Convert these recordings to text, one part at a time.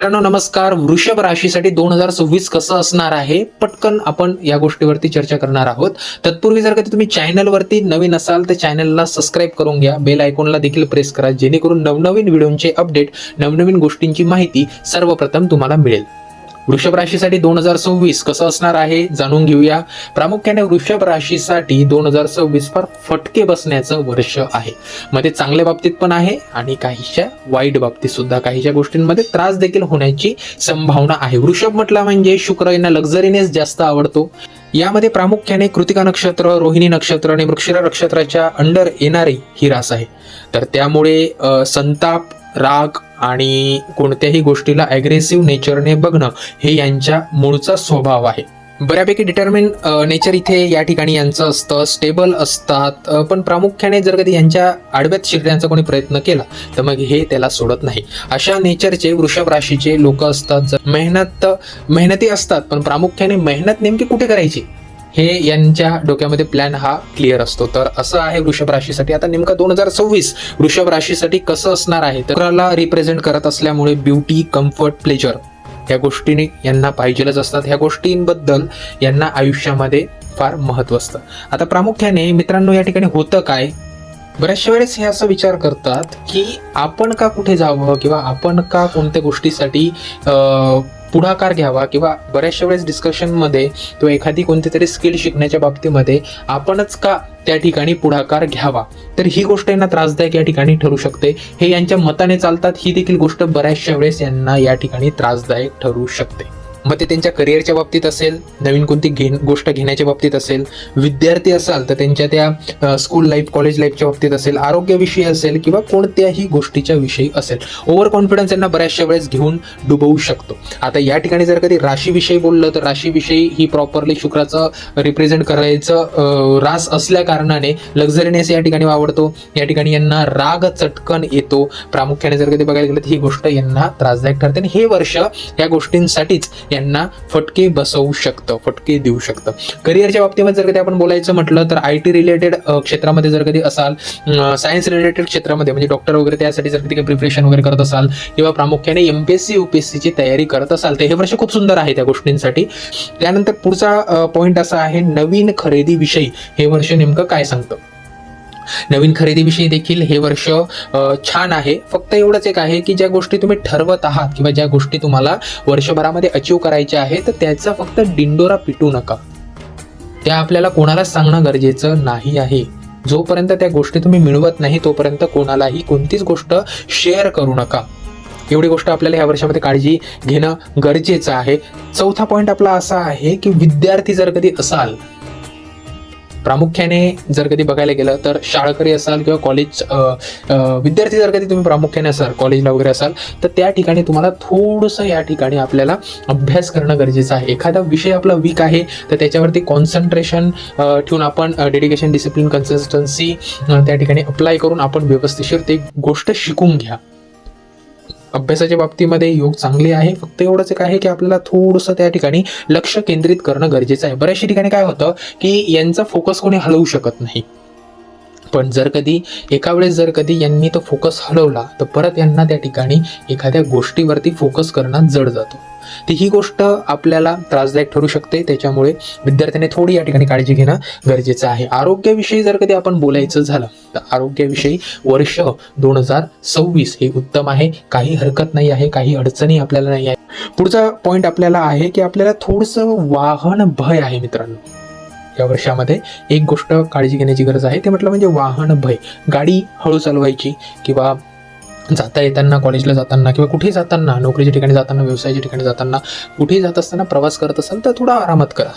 मित्रांनो नमस्कार. वृषभ राशीसाठी दोन हजार सव्वीस कसं असणार आहे? पटकन आपण या गोष्टीवरती चर्चा करणार आहोत. तत्पूर्वी जर कधी तुम्ही चॅनलवरती नवीन असाल तर चॅनलला सबस्क्राईब करून घ्या. बेल आयकॉनला देखील प्रेस करा जेणेकरून नवनवीन व्हिडिओंचे अपडेट नवनवीन गोष्टींची माहिती सर्वप्रथम तुम्हाला मिळेल. वृषभ राशीसाठी दोन हजार सव्वीस कसं असणार आहे जाणून घेऊया. प्रामुख्याने वृषभ राशीसाठी दोन हजार सव्वीस फार फटके बसण्याचं वर्ष आहे. मध्ये चांगल्या बाबतीत पण आहे आणि काहीशा वाईट बाबतीत सुद्धा काहीशा गोष्टींमध्ये त्रास देखील होण्याची संभावना आहे. वृषभ म्हटला म्हणजे शुक्र यांना लक्झरीनेच जास्त आवडतो. यामध्ये प्रामुख्याने कृतिका नक्षत्र रोहिणी नक्षत्र आणि वृक्षिरा नक्षत्राच्या अंडर येणारी ही रास आहे. तर त्यामुळे संताप राग आणि कोणत्याही गोष्टीला ॲग्रेसिव्ह नेचरने बघणं हे यांच्या मूळचा स्वभाव आहे. बऱ्यापैकी डिटर्मिन नेचर इथे या ठिकाणी यांचं असतं स्टेबल असतात पण प्रामुख्याने जर कधी यांच्या आडव्यात शिरण्याचा कोणी प्रयत्न केला तर मग हे त्याला सोडत नाही. अशा नेचरचे वृषभ राशीचे लोक असतात. जर मेहनत मेहनती असतात पण प्रामुख्याने मेहनत नेमकी कुठे करायची? हे यांच्या डोक्यामध्ये प्लॅन हा क्लिअर असतो. तर असं आहे वृषभ राशीसाठी. आता नेमका दोन हजार सव्वीस वृषभ राशीसाठी कसं असणार आहे? तर रिप्रेझेंट करत असल्यामुळे ब्युटी कम्फर्ट प्लेजर ह्या गोष्टीने यांना पाहिजेलच असतात. ह्या गोष्टींबद्दल यांना आयुष्यामध्ये फार महत्त्व असतं. आता प्रामुख्याने मित्रांनो या ठिकाणी होतं काय? बऱ्याचशा वेळेस हे असं विचार करतात की आपण का कुठे जावं किंवा आपण का कोणत्या गोष्टीसाठी पुढाकार घ्यावा किंवा बऱ्याचशा वेळेस डिस्कशनमध्ये किंवा एखादी कोणती तरी स्किल शिकण्याच्या बाबतीमध्ये आपणच का त्या ठिकाणी पुढाकार घ्यावा? तर ही गोष्ट यांना त्रासदायक या ठिकाणी ठरू शकते. हे यांच्या मताने चालतात ही देखील गोष्ट बऱ्याचशा वेळेस यांना या ठिकाणी त्रासदायक ठरू शकते. मग ते त्यांच्या करिअरच्या बाबतीत असेल नवीन कोणती घे गोष्ट घेण्याच्या बाबतीत असेल विद्यार्थी असाल तर त्यांच्या त्या स्कूल लाईफ कॉलेज लाईफच्या बाबतीत असेल आरोग्याविषयी असेल किंवा कोणत्याही गोष्टीच्या विषयी असेल. ओव्हर कॉन्फिडन्स यांना बऱ्याचशा वेळेस घेऊन डुबवू शकतो. आता या ठिकाणी जर कधी राशीविषयी बोललं तर राशीविषयी ही प्रॉपरली शुक्राचं रिप्रेझेंट करायचं रास असल्या कारणाने लक्झरीनेस या ठिकाणी आवडतो या ठिकाणी यांना राग चटकन येतो. प्रामुख्याने जर कधी बघायला गेलं तर ही गोष्ट यांना त्रासदायक ठरते. आणि हे वर्ष या गोष्टींसाठीच त्यांना फटके बसवू शकतं फटके देऊ शकतं. करिअरच्या बाबतीमध्ये जर कधी आपण बोलायचं म्हटलं तर आय टी रिलेटेड क्षेत्रामध्ये जर कधी असाल सायन्स रिलेटेड क्षेत्रामध्ये म्हणजे डॉक्टर वगैरे त्यासाठी जर कधी काही प्रिपरेशन वगैरे करत असाल किंवा प्रामुख्याने एमपीएससी युपीएससीची तयारी करत असाल तर हे वर्ष खूप सुंदर आहे त्या गोष्टींसाठी. त्यानंतर पुढचा पॉईंट असा आहे नवीन खरेदीविषयी हे वर्ष नेमकं काय सांगतं? नवीन खरेदीविषयी देखील हे वर्ष छान आहे. फक्त एवढंच एक आहे की ज्या गोष्टी तुम्ही ठरवत आहात किंवा ज्या गोष्टी तुम्हाला वर्षभरामध्ये अचीव करायच्या आहेत तर त्याचा फक्त डिंडोरा पिटू नका. त्या आपल्याला कोणाला सांगणं गरजेचं नाही आहे. जोपर्यंत त्या गोष्टी तुम्ही मिळवत नाही तोपर्यंत कोणालाही कोणतीच गोष्ट शेअर करू नका. एवढी गोष्ट आपल्याला ह्या वर्षामध्ये काळजी घेणं गरजेचं आहे. चौथा पॉईंट आपला असा आहे की विद्यार्थी जर कधी असाल प्रामुख्याने जर कधी बघायला गेलं तर शाळकरी असाल किंवा कॉलेज विद्यार्थी जर कधी तुम्ही प्रामुख्याने असाल कॉलेजला वगैरे असाल तर त्या ठिकाणी तुम्हाला थोडंसं या ठिकाणी आपल्याला अभ्यास करणं गरजेचं आहे. एखादा विषय आपला वीक आहे तर त्याच्यावरती कॉन्सन्ट्रेशन ठेवून आपण डेडिकेशन डिसिप्लिन कन्सिस्टन्सी त्या ठिकाणी अप्लाय करून आपण व्यवस्थिशीर ते गोष्ट शिकून घ्या. अभ्यासाच्या बाबतीमध्ये योग चांगले आहे. फक्त एवढंच एक आहे की आपल्याला थोडंसं त्या ठिकाणी लक्ष केंद्रित करणं गरजेचं आहे. बऱ्याचशा ठिकाणी काय होतं की यांचा फोकस कोणी हलवू शकत नाही. पण जर कधी एका वेळेस जर कधी यांनी तो फोकस हलवला तर परत यांना त्या ठिकाणी एखाद्या गोष्टीवरती फोकस करणं जड जातो. ती ही गोष्ट आपल्याला त्रासदायक ठरू शकते. त्याच्यामुळे विद्यार्थ्यांनी थोडी या ठिकाणी काळजी घेणं गरजेचं आहे. आरोग्याविषयी जर कधी आपण बोलायचं झालं तर आरोग्याविषयी वर्ष दोन हजार सव्वीस हे उत्तम आहे. काही हरकत नाही आहे काही अडचणी आपल्याला नाही आहे. पुढचा पॉईंट आपल्याला आहे की आपल्याला थोडंसं वाहन भय आहे मित्रांनो. या वर्षामध्ये एक गोष्ट काळजी घेण्याची गरज आहे. ते म्हटलं म्हणजे वाहन भय. गाडी हळू चालवायची किंवा जाता येताना कॉलेजला जाताना किंवा कुठेही जाताना नोकरीच्या ठिकाणी जाताना व्यवसायाच्या ठिकाणी जाताना कुठेही जात असताना प्रवास करत असाल तर थोडा आरामात करा.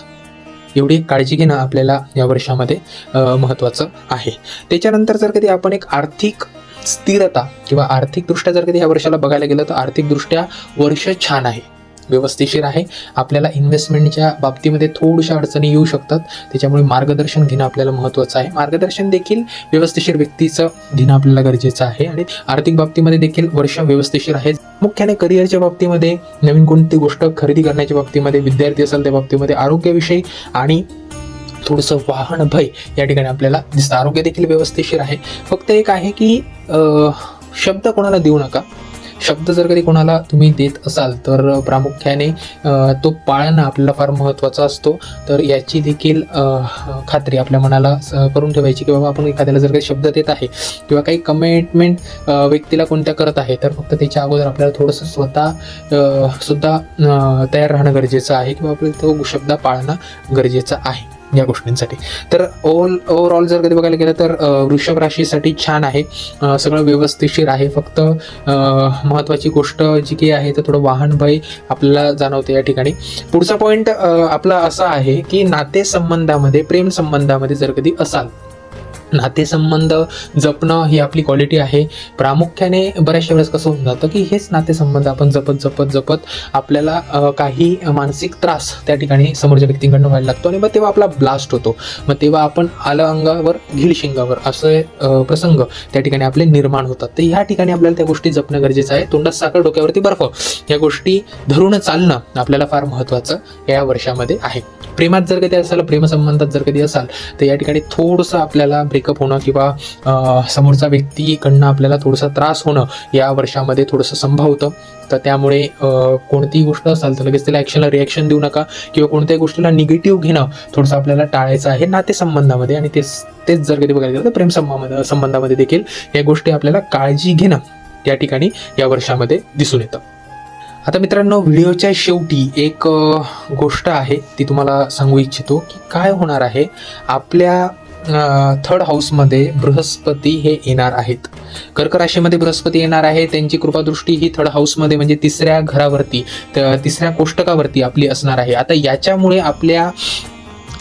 एवढी काळजी घेणं आपल्याला या वर्षामध्ये महत्त्वाचं आहे. त्याच्यानंतर जर कधी आपण एक आर्थिक स्थिरता किंवा आर्थिकदृष्ट्या जर कधी ह्या वर्षाला बघायला गेलं तर आर्थिकदृष्ट्या वर्ष छान आहे. व्यवस्थेशीर आहे. आपल्याला इन्व्हेस्टमेंटच्या बाबतीमध्ये थोड्याशा अडचणी येऊ शकतात. त्याच्यामुळे मार्गदर्शन घेणं आपल्याला महत्त्वाचं आहे. मार्गदर्शन देखील व्यवस्थिशीर व्यक्तीचं घेणं आपल्याला गरजेचं आहे. आणि आर्थिक बाबतीमध्ये देखील वर्ष व्यवस्थेशीर आहे मुख्याने करिअरच्या बाबतीमध्ये नवीन कोणती गोष्ट खरेदी करण्याच्या बाबतीमध्ये विद्यार्थी असेल त्या बाबतीमध्ये आरोग्याविषयी आणि थोडंसं वाहन भय या ठिकाणी आपल्याला दिसतं. आरोग्य देखील व्यवस्थेशीर आहे. फक्त एक आहे की शब्द कोणाला देऊ नका. शब्द जर कधी कोणाला तुम्ही देत असाल तर प्रामुख्याने तो पाळणं आपल्याला फार महत्त्वाचा असतो. तर याची देखील खात्री आपल्या मनाला स- करून ठेवायची की बाबा आपण एखाद्याला जर काही शब्द देत आहे किंवा काही कमिटमेंट व्यक्तीला कोणत्या करत आहे तर फक्त त्याच्या अगोदर आपल्याला थोडंसं स्वतः सुद्धा तयार राहणं गरजेचं आहे किंवा आपल्याला तो शब्द पाळणं गरजेचं आहे. या गोष्टींसाठी. तर ओव्हर ओव्हरऑल जर कधी बघायला गेलं तर वृषभ राशीसाठी छान आहे. सगळं व्यवस्थिशीर आहे. फक्त महत्त्वाची गोष्ट जी काही आहे तर थोडं वाहन भय आपल्याला जाणवते या ठिकाणी. पुढचा पॉईंट आपला असा आहे की नातेसंबंधामध्ये प्रेम संबंधामध्ये जर कधी असाल नातेसंबंध जपणं ही आपली क्वालिटी आहे. प्रामुख्याने बऱ्याचशा वेळेस कसं होऊन जातं की हेच नातेसंबंध आपण जपत जपत जपत आपल्याला काही मानसिक त्रास त्या ठिकाणी समोरच्या व्यक्तींकडनं व्हायला लागतो आणि मग तेव्हा आपला ब्लास्ट होतो. मग तेव्हा आपण आलं अंगावर घेल शिंगावर असे प्रसंग त्या ठिकाणी आपले निर्माण होतात. तर ह्या ठिकाणी आपल्याला त्या गोष्टी जपणं गरजेचं आहे. तोंडात साखर डोक्यावरती बर्फ या गोष्टी धरून चालणं आपल्याला फार महत्त्वाचं या वर्षामध्ये आहे. प्रेमात जर कधी असाल प्रेमसंबंधात जर कधी असाल तर या ठिकाणी थोडंसं आपल्याला ब्रेकअप होणं किंवा समोरचा व्यक्तीकडनं आपल्याला थोडासा त्रास होणं या वर्षामध्ये थोडंसं संभावतं तर त्यामुळे कोणतीही गोष्ट असाल तर लगेच त्याला ॲक्शनला रिॲक्शन देऊ नका किंवा कोणत्याही गोष्टीला निगेटिव्ह घेणं थोडंसं आपल्याला टाळायचं आहे नातेसंबंधामध्ये. आणि तेच तेच जर कधी बघायला गेलं तर प्रेम संबंधामध्ये देखील या गोष्टी आपल्याला काळजी घेणं या ठिकाणी या वर्षामध्ये दिसून येतं. आता मित्रांनो व्हिडिओच्या शेवटी एक गोष्ट आहे ती तुम्हाला सांगू इच्छितो की काय होणार आहे? आपल्या थर्ड हाऊसमध्ये बृहस्पती हे येणार आहेत. कर्क राशीमध्ये बृहस्पती येणार आहे. त्यांची कृपादृष्टी ही थर्ड हाऊसमध्ये म्हणजे तिसऱ्या घरावरती त- तिसऱ्या कोष्टकावरती आपली असणार आहे. आता याच्यामुळे आपल्या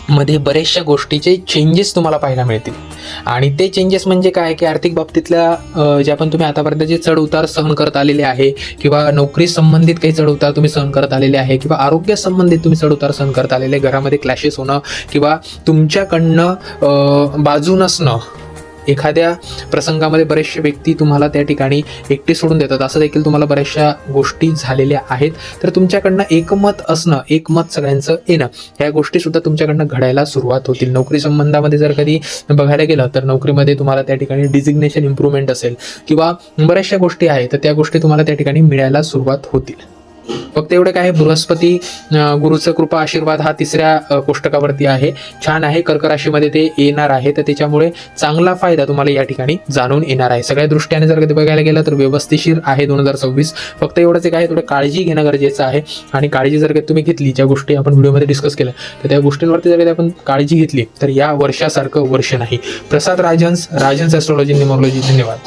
मध्ये बऱ्याचशा गोष्टीचे चेंजेस तुम्हाला पाहायला मिळतील. आणि ते चेंजेस म्हणजे काय? की आर्थिक बाबतीतल्या जे ज्या पण तुम्ही आतापर्यंत जे चढ उतार सहन करत आलेले आहे किंवा नोकरी संबंधित काही चढ उतार तुम्ही सहन करत आलेले आहे किंवा आरोग्य संबंधित तुम्ही चढ उतार सहन करत आलेले घरामध्ये क्लॅशेस होणं किंवा तुमच्याकडनं बाजू नसणं एखाद्या प्रसंगामध्ये बरेचसे व्यक्ती तुम्हाला त्या ठिकाणी एकटे सोडून देतात. असं देखील तुम्हाला बऱ्याचशा गोष्टी झालेल्या आहेत. तर तुमच्याकडनं एकमत असणं एकमत सगळ्यांचं येणं ह्या गोष्टी सुद्धा तुमच्याकडनं घडायला सुरुवात होतील. नोकरी संबंधामध्ये जर कधी बघायला गेलं तर नोकरीमध्ये तुम्हाला त्या ठिकाणी डिझिग्नेशन इम्प्रूव्हमेंट असेल किंवा बऱ्याचशा गोष्टी आहेत तर त्या गोष्टी तुम्हाला त्या ठिकाणी मिळायला सुरुवात होतील. फक्त एवढं काय आहे, बृहस्पती गुरुचं कृपा आशीर्वाद हा तिसऱ्या कोष्टकावरती आहे. छान आहे कर्क राशीमध्ये ते येणार आहे. तर त्याच्यामुळे चांगला फायदा तुम्हाला या ठिकाणी जाणून येणार आहे. सगळ्या दृष्टीने जर कधी बघायला गेलं तर व्यवस्थिशीर आहे दोन हजार सव्वीस. फक्त एवढंच एक आहे थोडं काळजी घेणं गरजेचं आहे. आणि काळजी जर तुम्ही घेतली ज्या गोष्टी आपण व्हिडिओमध्ये डिस्कस केल्या तर त्या गोष्टींवरती जर आपण काळजी घेतली तर या वर्षासारखं वर्ष नाही. प्रसाद राजन्स राजन्स ॲस्ट्रॉलॉजी न्युमॉलॉजी धन्यवाद.